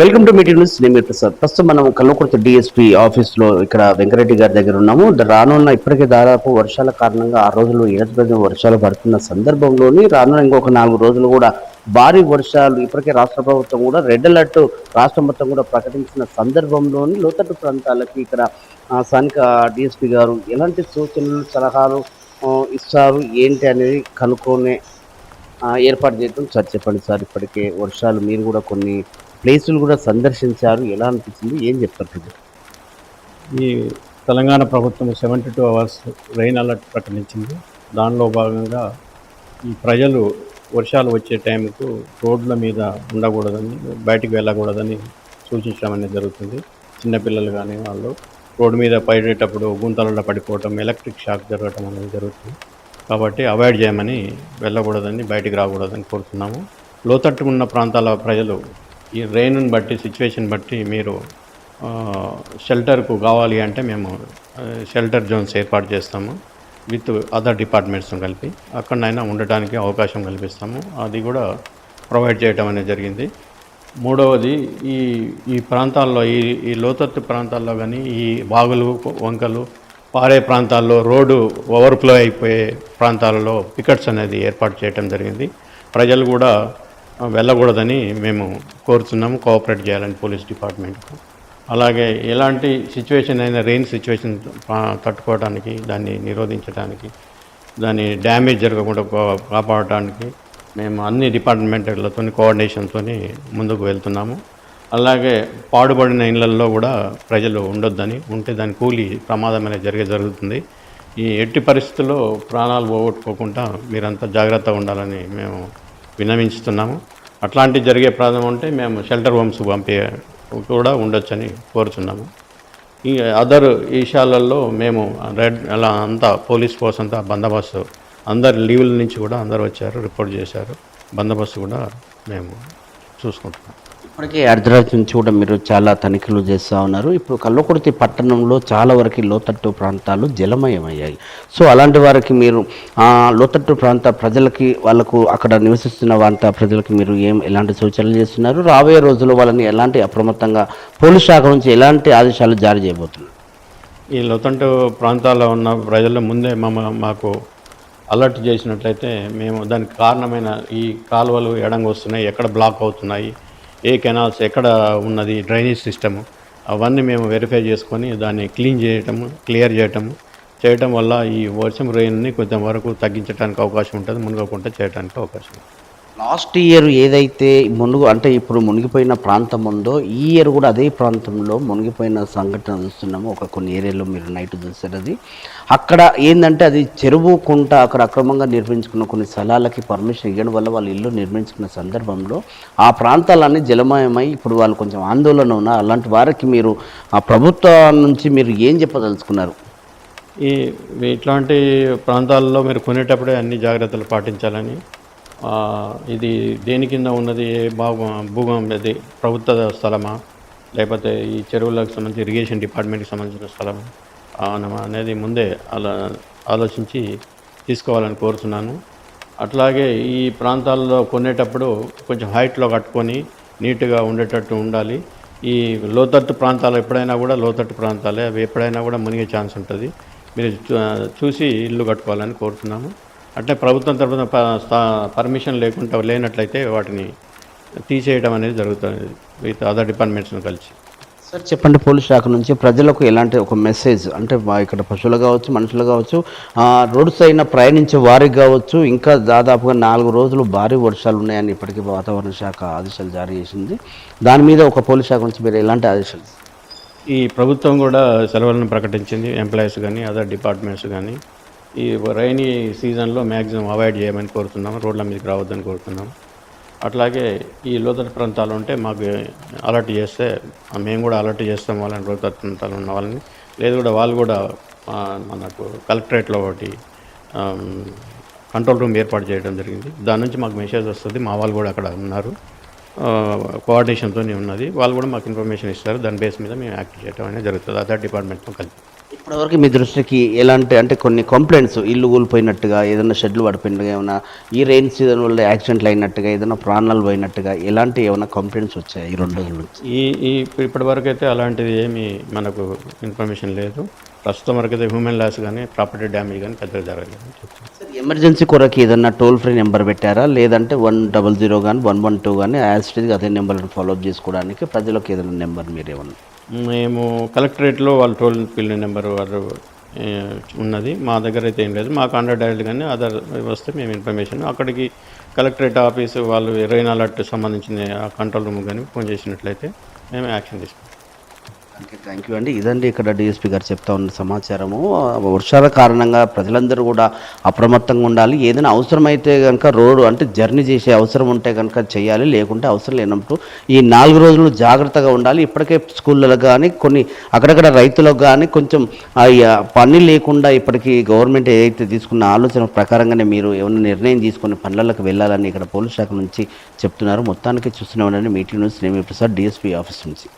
Welcome to meeting news నేను Prasad. First మనం Kalwakurthy DSP ఆఫీస్లో ఇక్కడ వెంకరెడ్డి గారి దగ్గర ఉన్నాము. రానున్న ఇప్పటికే దాదాపు వర్షాల కారణంగా ఆ రోజులు ఏడాది వర్షాలు పడుతున్న సందర్భంలోని రానున్న ఇంకొక నాలుగు రోజులు కూడా భారీ వర్షాలు ఇప్పటికే రాష్ట్ర ప్రభుత్వం కూడా రెడ్ అలర్ట్ రాష్ట్రం మొత్తం కూడా ప్రకటించిన సందర్భంలోని లోతట్టు ప్రాంతాలకి ఇక్కడ స్థానిక డిఎస్పీ గారు ఎలాంటి సూచనలు సలహాలు ఇస్తారు? ఏంటి అనేది కనుక్కొనే ఏర్పాటు చేయడం సార్ చెప్పండి సార్. ఇప్పటికే వర్షాలు మీరు కూడా కొన్ని ప్లేసులు కూడా సందర్శించారు. ఎలా అనిపించింది? ఏం చెప్తారు ఈ తెలంగాణ ప్రభుత్వం seventy two hours rain alert ప్రకటించింది. దానిలో భాగంగా ఈ ప్రజలు వర్షాలు వచ్చే టైంకు రోడ్ల మీద ఉండకూడదని బయటికి వెళ్ళకూడదని సూచించడం అనేది జరుగుతుంది. చిన్నపిల్లలు కానీ వాళ్ళు రోడ్డు మీద పడేటప్పుడు గుంతలలో పడిపోవటం ఎలక్ట్రిక్ షాక్ జరగటం అనేది జరుగుతుంది. కాబట్టి అవాయిడ్ చేయమని వెళ్ళకూడదని బయటికి రాకూడదని కోరుతున్నాము. లోతట్టు ఉన్న ప్రాంతాల ప్రజలు ఈ రెయిన్ను బట్టి సిచ్యువేషన్ బట్టి మీరు షెల్టర్కు కావాలి అంటే మేము షెల్టర్ జోన్స్ ఏర్పాటు చేస్తాము. విత్ అదర్ డిపార్ట్మెంట్స్తో కలిపి. అక్కడనైనా ఉండటానికి అవకాశం కల్పిస్తాము. అది కూడా ప్రొవైడ్ చేయడం అనేది జరిగింది. మూడవది ఈ ఈ ప్రాంతాల్లో ఈ ఈ లోతట్టు ప్రాంతాల్లో కానీ ఈ వాగులు వంకలు పారే ప్రాంతాల్లో రోడ్డు ఓవర్ఫ్లో అయిపోయే ప్రాంతాలలో పికెట్స్ అనేది ఏర్పాటు చేయడం జరిగింది. ప్రజలు కూడా వెళ్ళకూడదని మేము కోరుతున్నాము కోఆపరేట్ చేయాలని పోలీస్ డిపార్ట్మెంట్కు. అలాగే ఎలాంటి సిచ్యువేషన్ అయినా రెయిన్ సిచ్యువేషన్ తట్టుకోవడానికి దాన్ని నిరోధించడానికి దాని డ్యామేజ్ జరగకుండా కాపాడటానికి మేము అన్ని డిపార్ట్మెంట్లతో కోఆర్డినేషన్తో ముందుకు వెళ్తున్నాము. అలాగే పాడుబడిన ఇళ్ళల్లో కూడా ప్రజలు ఉండొద్దని ఉంటే దాని కూలి ప్రమాదం అనేది జరిగే జరుగుతుంది. ఈ ఎట్టి పరిస్థితుల్లో ప్రాణాలు పోగొట్టుకోకుండా మీరంతా జాగ్రత్తగా ఉండాలని మేము విన్నవించుతున్నాము. అట్లాంటి జరిగే ప్రాంతం ఉంటే మేము షెల్టర్ హోమ్స్ పంపే కూడా ఉండొచ్చని కోరుచున్నాము. ఈ అదర్ విషయాలలో మేము రెడ్ అలా అంతా పోలీస్ ఫోర్స్ అంతా బందోబస్తు అందరు లీవుల నుంచి కూడా అందరు వచ్చారు రిపోర్ట్ చేశారు. బందోబస్తు కూడా మేము చూసుకుంటున్నాం. ఇప్పటికే అర్ధరాత్రి నుంచి కూడా మీరు చాలా తనిఖీలు చేస్తూ ఉన్నారు. ఇప్పుడు కల్లకుర్తి పట్టణంలో చాలా వరకు లోతట్టు ప్రాంతాలు జలమయమయ్యాయి. సో అలాంటి వారికి మీరు ఆ, లోతట్టు ప్రాంత ప్రజలకి వాళ్ళకు అక్కడ నివసిస్తున్న వంట ప్రజలకి మీరు ఏం ఎలాంటి సూచనలు చేస్తున్నారు? రాబోయే రోజుల్లో వాళ్ళని ఎలాంటి అప్రమత్తంగా పోలీస్ శాఖ నుంచి ఎలాంటి ఆదేశాలు జారీ చేయబోతున్నారు? ఈ లోతట్టు ప్రాంతాల్లో ఉన్న ప్రజలు ముందే మాకు అలర్ట్ చేసినట్లయితే మేము దానికి కారణమైన ఈ కాలువలు ఎడంగా వస్తున్నాయి ఎక్కడ బ్లాక్ అవుతున్నాయి ఏ కెనాల్స్ ఎక్కడ ఉన్నది డ్రైనేజ్ సిస్టమ్ అవన్నీ మేము వెరిఫై చేసుకొని దాన్ని క్లీన్ చేయటము క్లియర్ చేయటము చేయటం వల్ల ఈ వర్షం రెయిన్ని కొంచెం వరకు తగ్గించడానికి అవకాశం ఉంటుంది మునగకుండా చేయడానికి అవకాశం ఉంటుంది. లాస్ట్ ఇయర్ ఏదైతే మునుగు అంటే ఇప్పుడు మునిగిపోయిన ప్రాంతం ఉందో ఈ ఇయర్ కూడా అదే ప్రాంతంలో మునిగిపోయిన సంఘటన చూస్తున్నాము. ఒక కొన్ని ఏరియాలో మీరు నైట్ చూస్తారు అది. అక్కడ ఏంటంటే అది చెరువు కుంట అక్కడ అక్రమంగా నిర్మించుకున్న కొన్ని స్థలాలకి పర్మిషన్ ఇవ్వడం వల్ల వాళ్ళు ఇల్లు నిర్మించుకున్న సందర్భంలో ఆ ప్రాంతాలన్నీ జలమయమై ఇప్పుడు వాళ్ళు కొంచెం ఆందోళన ఉన్న అలాంటి వారికి మీరు ఆ ప్రభుత్వం నుంచి మీరు ఏం చెప్పదలుచుకున్నారు? ఈ ఇట్లాంటి ప్రాంతాల్లో మీరు కొనేటప్పుడే అన్ని జాగ్రత్తలు పాటించాలని ఇది దేని కింద ఉన్నది? ఏ భాగం భూగం అది ప్రభుత్వ స్థలమా? లేకపోతే ఈ చెరువులకు సంబంధించి ఇరిగేషన్ డిపార్ట్మెంట్కి సంబంధించిన స్థలమా? అనేది ముందే అలా ఆలోచించి తీసుకోవాలని కోరుతున్నాను. అట్లాగే ఈ ప్రాంతాల్లో కొనేటప్పుడు కొంచెం హైట్లో కట్టుకొని నీట్గా ఉండేటట్టు ఉండాలి. ఈ లోతట్టు ప్రాంతాలు ఎప్పుడైనా కూడా లోతట్టు ప్రాంతాలే అవి ఎప్పుడైనా కూడా మునిగే ఛాన్స్ ఉంటుంది. మీరు చూ- చూసి ఇల్లు కట్టుకోవాలని కోరుతున్నాము. అంటే ప్రభుత్వం తరఫున పర్మిషన్ లేకుండా లేనట్లయితే వాటిని తీసేయడం అనేది జరుగుతుంది విత్ అదర్ డిపార్ట్మెంట్స్ను కలిసి. సార్ చెప్పండి పోలీస్ శాఖ నుంచి ప్రజలకు ఎలాంటి ఒక మెసేజ్? అంటే మా ఇక్కడ పశువులు కావచ్చు మనుషులు కావచ్చు ఆ, రోడ్డు సైన ప్రయాణించే వారికి కావచ్చు ఇంకా దాదాపుగా నాలుగు రోజులు భారీ వర్షాలు ఉన్నాయని ఇప్పటికీ వాతావరణ శాఖ ఆదేశాలు జారీ చేసింది. దాని మీద ఒక పోలీస్ శాఖ నుంచి మీరు ఎలాంటి ఆదేశాలు? ఈ ప్రభుత్వం కూడా సెలవులను ప్రకటించింది ఎంప్లాయీస్ కానీ అదర్ డిపార్ట్మెంట్స్ కానీ ఈ రైనీ సీజన్లో మ్యాక్సిమం అవాయిడ్ చేయమని కోరుతున్నాము రోడ్ల మీదకి రావద్దని కోరుతున్నాం అట్లాగే ఈ లోతట్టు ప్రాంతాలు ఉంటే మాకు అలర్ట్ చేస్తే మేము కూడా అలర్ట్ చేస్తాం వాళ్ళని లోతట్టు ప్రాంతాలు ఉన్న వాళ్ళని. లేదు కూడా వాళ్ళు కూడా మనకు కలెక్టరేట్లో ఒకటి కంట్రోల్ రూమ్ ఏర్పాటు చేయడం జరిగింది. దాని నుంచి మాకు మెసేజ్ వస్తుంది మా వాళ్ళు కూడా అక్కడ ఉన్నారు. కోఆర్డినేషన్తోనే ఉన్నది. వాళ్ళు కూడా మాకు ఇన్ఫర్మేషన్ ఇస్తారు దాని బేస్ మీద మేము యాక్ట్ చేయడం అనేది జరుగుతుంది. అదర్ డిపార్ట్మెంట్తో కలిపి. ఇప్పటివరకు మీ దృష్టికి ఎలాంటి అంటే కొన్ని కంప్లైంట్స్ ఇల్లు కూలిపోయినట్టుగా ఏదైనా షెడ్లు పడిపోయినట్టుగా ఏమైనా ఈ రెయిన్ సీజన్ వల్ల యాక్సిడెంట్లు అయినట్టుగా ఏదైనా ప్రాణాలు పోయినట్టుగా ఎలాంటి ఏమైనా కంప్లైంట్స్ వచ్చాయి ఈ రెండు రోజుల నుంచి? ఈ ఈ ఇప్పటి అయితే అలాంటిది ఏమీ మనకు ఇన్ఫర్మేషన్ లేదు. ప్రస్తుతం వరకు అయితే హ్యూమన్ లాస్ కానీ ప్రాపర్టీ డ్యామేజ్ కానీ పెద్దగా జరగలేదు. ఎమర్జెన్సీ కొరకు ఏదన్నా టోల్ ఫ్రీ నెంబర్ పెట్టారా? లేదంటే వన్ డబల్ జీరో కానీ వన్ వన్ టూ కానీ యాజిటీస్గా అదే నెంబర్ని ఫాలో అప్ చేసుకోవడానికి ప్రజలకు ఏదైనా నెంబర్ మీరు ఏమన్నా మేము కలెక్టరేట్లో వాళ్ళు టోల్ పిల్ నెంబర్ వాళ్ళు ఏ, ఉన్నది. మా దగ్గర అయితే ఏం లేదు. మా కాంటాక్ట్ డైరెక్ట్ కానీ అదర్ వస్తే మేము ఇన్ఫర్మేషన్ అక్కడికి కలెక్టరేట్ ఆఫీసు వాళ్ళు రెయిన్ అలర్ట్ సంబంధించిన కంట్రోల్ రూమ్ కానీ ఫోన్ చేసినట్లయితే మేము యాక్షన్ తీసుకుంటాం. థ్యాంక్ యూ అండి ఇదండి ఇక్కడ డిఎస్పీ గారు చెప్తా ఉన్న సమాచారము. వర్షాల కారణంగా ప్రజలందరూ కూడా అప్రమత్తంగా ఉండాలి. ఏదైనా అవసరమైతే కనుక రోడ్డు అంటే జర్నీ చేసే అవసరం ఉంటే కనుక చేయాలి. లేకుంటే అవసరం లేనప్పుడు ఈ నాలుగు రోజులు జాగ్రత్తగా ఉండాలి. ఇప్పటికే స్కూళ్ళలో కానీ కొన్ని అక్కడక్కడ రైతులకు కానీ కొంచెం పని లేకుండా ఇప్పటికీ గవర్నమెంట్ ఏదైతే తీసుకున్న ఆలోచన ప్రకారంగానే మీరు ఏమైనా నిర్ణయం తీసుకుని పనులకు వెళ్ళాలని ఇక్కడ పోలీస్ శాఖ నుంచి చెప్తున్నారు. మొత్తానికి చూస్తున్నామని మీటింగ్ న్యూస్ నేమి ప్రసాద్ డిఎస్పీ ఆఫీస్ నుంచి.